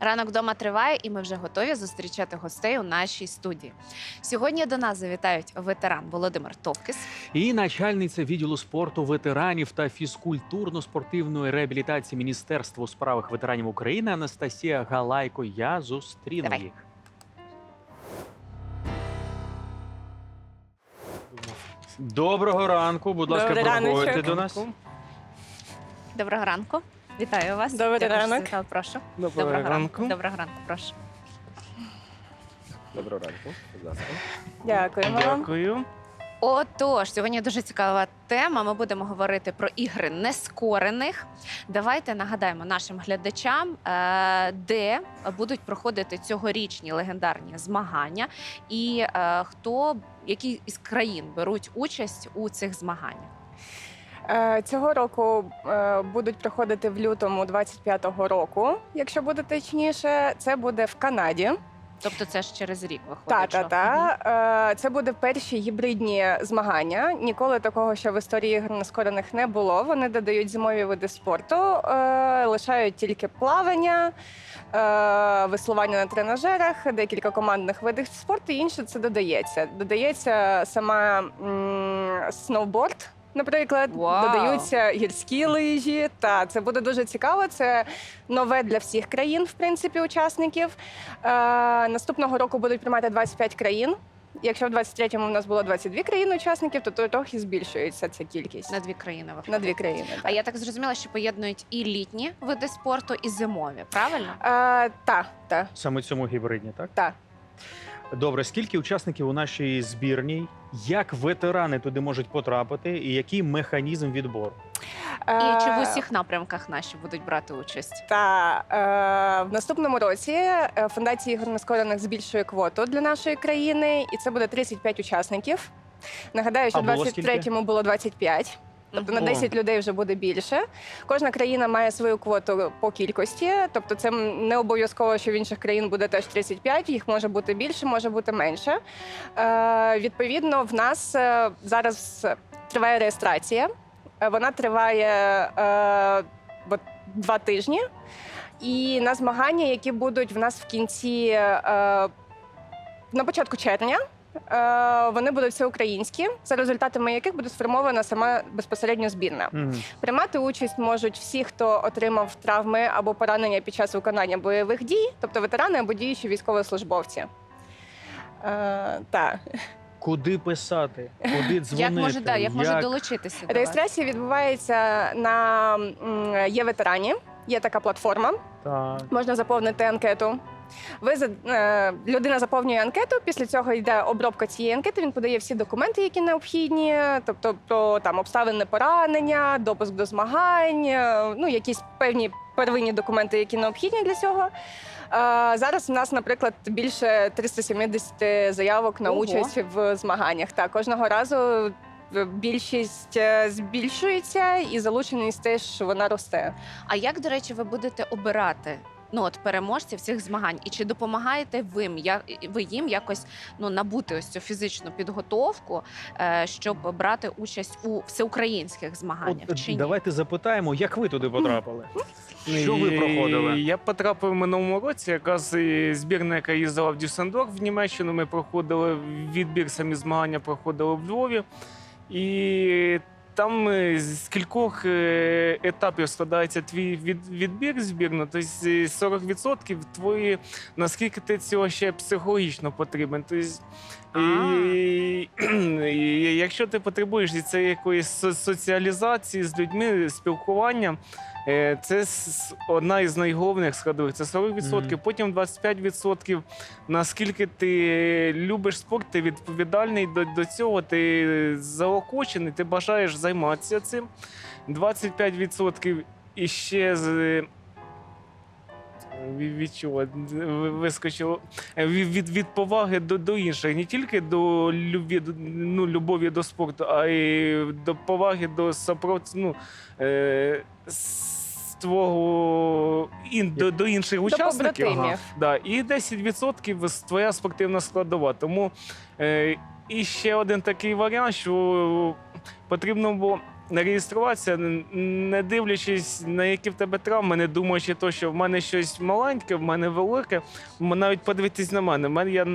Ранок вдома триває, і ми вже готові зустрічати гостей у нашій студії. Сьогодні до нас завітають ветеран Володимир Товкис, І начальниця відділу спорту ветеранів та фізкультурно-спортивної реабілітації Міністерства у справах ветеранів України Анастасія Галайко. Я зустріну Давай. їх. Доброго ранку, будь ласка, Добрий проходьте раночок. до нас. Доброго ранку. Вітаю вас. Добрий Дякую, ранок. завітали. Прошу. Доброго ранку. ранку. Доброго ранку, прошу. Доброго ранку, будь ласка. Дякуємо вам. Дякую. Отож, сьогодні дуже цікава тема. Ми будемо говорити про ігри нескорених. Давайте нагадаємо нашим глядачам, е, де будуть проходити цьогорічні легендарні змагання, і е, хто які із країн беруть участь у цих змаганнях. Е, Цього року е, будуть проходити в лютому 25-го року, якщо буде точніше. Це буде в Канаді. Тобто, це ж через рік виходить. Та та та Е, це буде перші гібридні змагання. Ніколи такого, що в історії ігор нескорених не було. Вони додають зимові види спорту, лишають тільки плавання, веслування на тренажерах, декілька командних видів спорту. і Інше це додається. Додається сама сноуборд. Наприклад, Вау. додаються гірські лижі. Та це буде дуже цікаво. Це нове для всіх країн, в принципі, учасників. Е, наступного року будуть приймати 25 країн. Якщо в 23-му в нас було 22 країни учасників, то трохи збільшується ця кількість На дві країни виходить. на дві країни. А я так зрозуміла, що поєднують і літні види спорту, і зимові. Правильно? Е, та, та, Саме цьому гібридні, так? та. Добре, скільки учасників у нашій збірній? Як ветерани туди можуть потрапити, і який механізм відбору? І чи в Е, усіх напрямках наші будуть брати участь? Та е, в наступному році е, фундація ігор нескорених збільшує квоту для нашої країни, і це буде 35 учасників. Нагадаю, що А в було 23-му було 25. Тобто на Мгм. 10 людей вже буде більше. Кожна країна має свою квоту по кількості. Тобто, це не обов'язково, що в інших країн буде теж 35, Їх може бути більше, може бути менше. Е, відповідно, в нас е, зараз триває реєстрація. Е, Вона триває е, два тижні. І на змагання, які будуть в нас в кінці е, на початку червня. Е, Вони будуть всеукраїнські, за результатами яких буде сформована сама безпосередньо збірна. Мгм. Приймати участь можуть всі, хто отримав травми або поранення під час виконання бойових дій, тобто ветерани або діючі військовослужбовці. Е, так. Куди писати? Куди дзвонити? Як може да, як може долучитися? до вас? Реєстрація відбувається на м, є ветерані. Є така платформа. Так. Можна заповнити анкету. Ви за- е, людина заповнює анкету. Після цього йде обробка цієї анкети. Він подає всі документи, які необхідні, тобто про там обставини поранення, допуск до змагань, е, ну якісь певні первинні документи, які необхідні для цього. Е, Зараз у нас, наприклад, більше 370 заявок на Ого. участь в змаганнях. Так, кожного разу більшість е, збільшується, і залученість теж вона росте. А як, до речі, ви будете обирати? Ну, от переможців цих змагань, і чи допомагаєте ви їм, я- ви їм якось ну набути ось цю фізичну підготовку, е, щоб брати участь у всеукраїнських змаганнях? От, чи ні? давайте запитаємо, як ви туди потрапили? Що ви проходили? Я потрапив в минулому році. Якраз збірна, яка їздила в Дюссендорф в Німеччину. Ми проходили відбір, самі змагання проходили в Львові. І там е, з кількох е, етапів складається твій від, відбір збірну. Тобто е, 40% твої, наскільки ти цього ще психологічно потрібен. Тобто, і, і якщо ти потребуєш і це якоїсь со- соціалізації з людьми, спілкування, е, це одна із найголовніших складових. Це 40%, Мгм. потім 25%. Наскільки ти любиш спорт, ти відповідальний до, до цього, ти заохочений, ти бажаєш займатися цим. 25% іще з. Від, від чого Ви- вискочило Е, від, від, від поваги до, до інших, не тільки до любві, до- ну, любові до спорту, а й до поваги до сопрот, ну, е, з твого ін, до, до інших До учасників. побратимів. Да, і 10% з- твоя спортивна складова. Тому е, і ще один такий варіант, що потрібно було реєструватися, не дивлячись на які в тебе травми, не думаючи то, що в мене щось маленьке, в мене велике, навіть подивитись на мене. В мене я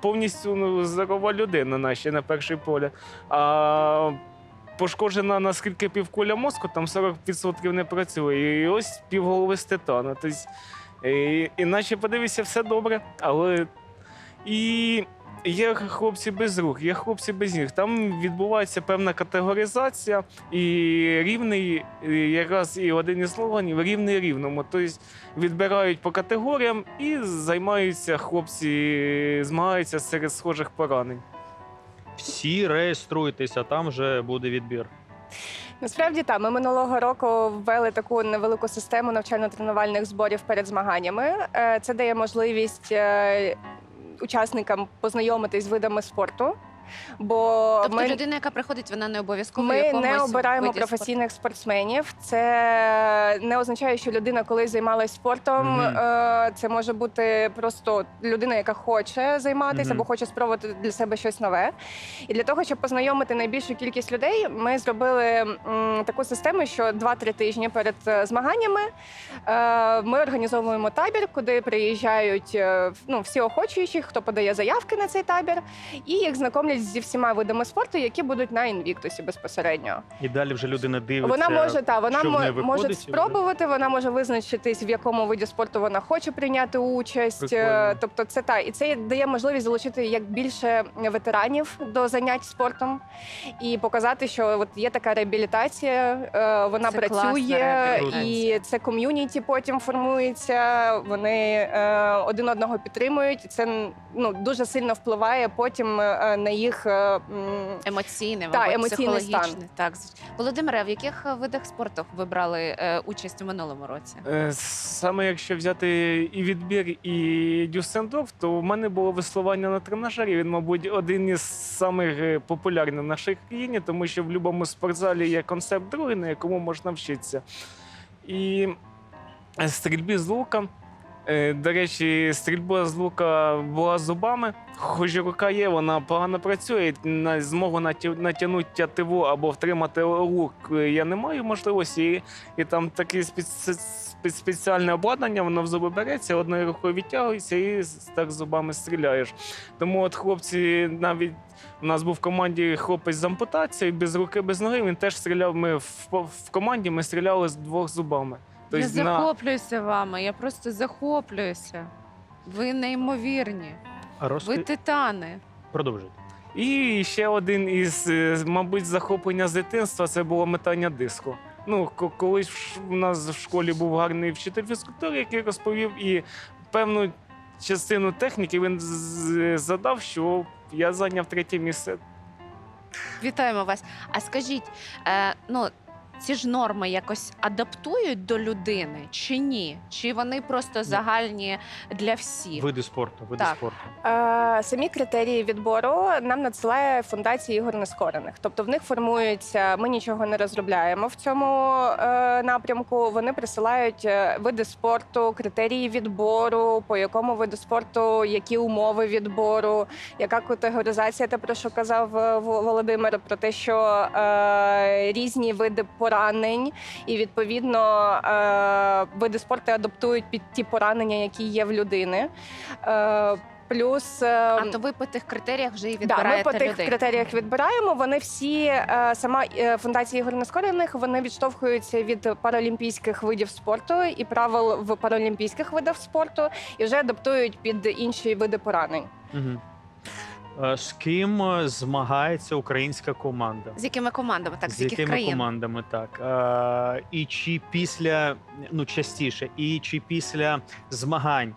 повністю ну, здорова людина, наче на перший погляд. А пошкоджена наскільки півкуля мозку, там 40% не працює. І ось півголови з титану. Тобто, і, іначе подивися, все добре, але і є хлопці без рук, є хлопці без ніг. Там відбувається певна категоризація, і рівний, якраз і один із слоганів рівний рівному. Тобто відбирають по категоріям і займаються хлопці, змагаються серед схожих поранень. Всі реєструйтеся, там вже буде відбір. Насправді так, ми минулого року ввели таку невелику систему навчально-тренувальних зборів перед змаганнями. Е, Це дає можливість е, учасникам познайомитись з видами спорту. Бо Тобто ми, людина, яка приходить, вона не обов'язково ми якомусь не обираємо виді спорту. професійних спортсменів. Це не означає, що людина колись займалась спортом. Мгм. Е, Це може бути просто людина, яка хоче займатися Мгм. або хоче спробувати для себе щось нове. І для того, щоб познайомити найбільшу кількість людей, ми зробили м, таку систему, що 2-3 тижні перед е, змаганнями е, ми організовуємо табір, куди приїжджають ну, всі охочуючі, хто подає заявки на цей табір, і їх зі всіма видами спорту, які будуть на інвіктусі безпосередньо. І далі вже людина дивиться. Вона може та вона що в неї може виходить, і вже- спробувати. Вона може визначитись, в якому виді спорту вона хоче прийняти участь. Е, Прикольно. Тобто, це та і це дає можливість залучити як більше ветеранів до занять спортом і показати, що от є така реабілітація, е, вона Це працює, і це ком'юніті потім формується. Вони е, один одного підтримують. Це ну дуже сильно впливає потім е, на їх. Е, м, Емоційне, Та, емоційний психологічне. Так, Володимире, в яких е, видах спорту ви брали е, участь у минулому році? Е, Саме якщо взяти і відбір, і Дюссендорф, то в мене було веслування на тренажері. Він, мабуть, один із самих е, популярних в нашій країні, тому що в будь-якому спортзалі є концепт другий, на якому можна вчитися. І е, стрільбі з лука. Е, До речі, стрільба з лука була зубами. Хоч рука є, вона погано працює. На змогу натягнути тятиву або втримати лук е, я не маю можливості. І, там таке спец- спец- спеціальне обладнання, воно в зуби береться, одною рукою відтягується і так зубами стріляєш. Тому от хлопці навіть. У нас був в команді хлопець з ампутацією, без руки, без ноги. Він теж стріляв. Ми в команді ми стріляли з двох зубами. Я Тобто на- захоплююся вами, я просто захоплююся. Ви неймовірні, А ви титани. Продовжуйте. І ще один із, е, мабуть, захоплення з дитинства це було метання диску. Ну, колись в у нас в школі був гарний вчитель фізкультури, який розповів і певну частину техніки він задав, що я зайняв третє місце. Вітаємо вас. А скажіть, е, ну ці ж норми якось адаптують до людини чи ні? Чи вони просто загальні для всіх? Види спорту, види Так. спорту. Е, Самі критерії відбору нам надсилає фундація ігор нескорених. Тобто в них формується, ми нічого не розробляємо в цьому е, напрямку. Вони присилають е, види спорту, критерії відбору, по якому виду спорту, які умови відбору, яка категоризація, те про що казав е, Во- Володимир, про те, що е, різні види поранень, і відповідно е, види спорту адаптують під ті поранення, які є в людини. Е, Плюс е, А то ви по тих критеріях вже і да, ми по тих людей. критеріях відбираємо. Вони всі сама фундація ігор нескорених вони відштовхуються від паралімпійських видів спорту і правил в паралімпійських видах спорту, і вже адаптують під інші види поранень. Угу. З ким е, змагається українська команда? З якими командами? Так, з, з яких якими країн? командами так е, і чи після ну частіше, і чи після змагань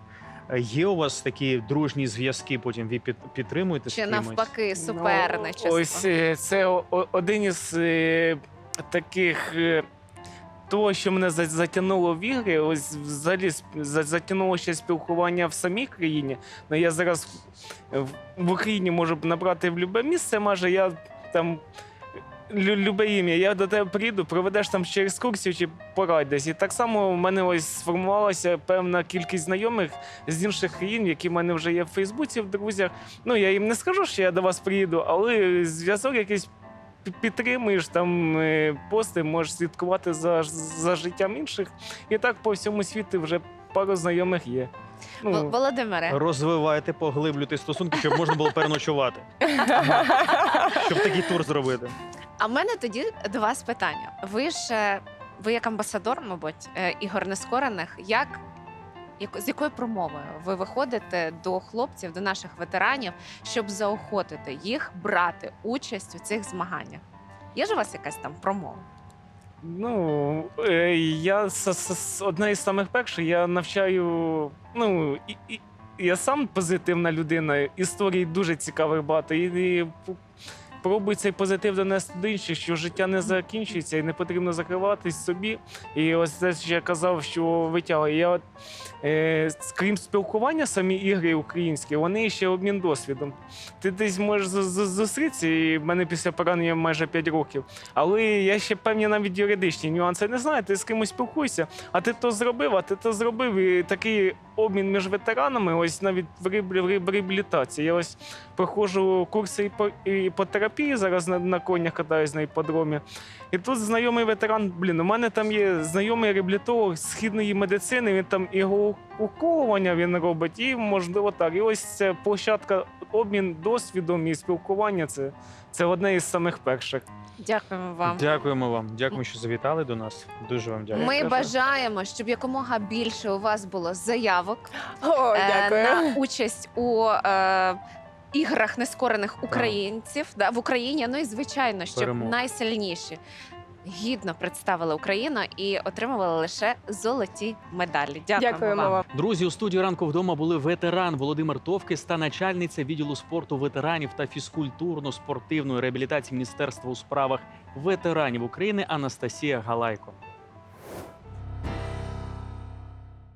е, є у вас такі дружні зв'язки? Потім ви під, підтримуєте з Чи кимось? навпаки суперничество? Ну, ось е, це о- о- один із е, таких. е, того, що мене за- затягнуло в ігри, ось взагалі затягнуло ще спілкування в самій країні. Ну я зараз в, Україні можу набрати в любе місце, майже я там. Любе ім'я, я до тебе приїду, проведеш там ще екскурсію чи порадь десь. І так само в мене ось сформувалася певна кількість знайомих з інших країн, які в мене вже є в Фейсбуці, в друзях. Ну я їм не скажу, що я до вас приїду, але зв'язок якийсь підтримуєш там е, пости, можеш слідкувати за, за життям інших. І так по всьому світу вже пару знайомих є. Ну, Володимире, Розвивайте, поглиблюйте стосунки, щоб можна було переночувати, щоб такий тур зробити. а в мене тоді до вас питання. Ви ж е, ви як амбасадор, мабуть, е, ігор нескорених, як яко- з якою промовою ви виходите до хлопців, до наших ветеранів, щоб заохотити їх брати участь у цих змаганнях? Є ж у вас якась там промова? Ну, е, я одна із самих перших, я навчаю. Ну, і, і, я сам позитивна людина, історій дуже цікавих багато. І, і п- пробую цей позитив донести до інших, що життя не закінчується і не потрібно закриватись собі. І ось те, що я казав, що витягую. Я, е, крім спілкування, самі ігри українські, вони ще обмін досвідом. Ти десь можеш зустрітися, і в мене після поранення майже 5 років. Але я ще певні навіть юридичні нюанси не знаю. Ти з кимось спілкуєшся, а ти то зробив, а ти то зробив. І такий обмін між ветеранами, ось навіть в реабілітації. Я ось проходжу курси і по, і по терапії зараз на, на конях катаюсь на іпподромі. І тут знайомий ветеран, блін, у мене там є знайомий реабілітолог східної медицини, він там його уколування він робить, і можливо так. І ось ця площадка, обмін досвідом і спілкування це, це одне із самих перших. Дякуємо вам. Дякуємо вам. Дякуємо, що завітали до нас. Дуже вам дякую. Ми бажаємо, щоб якомога більше у вас було заявок О, е, дякую. на участь у е, іграх нескорених українців да, в Україні. Ну і звичайно, щоб Перемог. найсильніші гідно представили Україну і отримували лише золоті медалі. Дякуємо, Дякуємо вам. вам. Друзі, у студії ранку вдома були ветеран Володимир Товкис та начальниця відділу спорту ветеранів та фізкультурно-спортивної реабілітації Міністерства у справах ветеранів України Анастасія Галайко.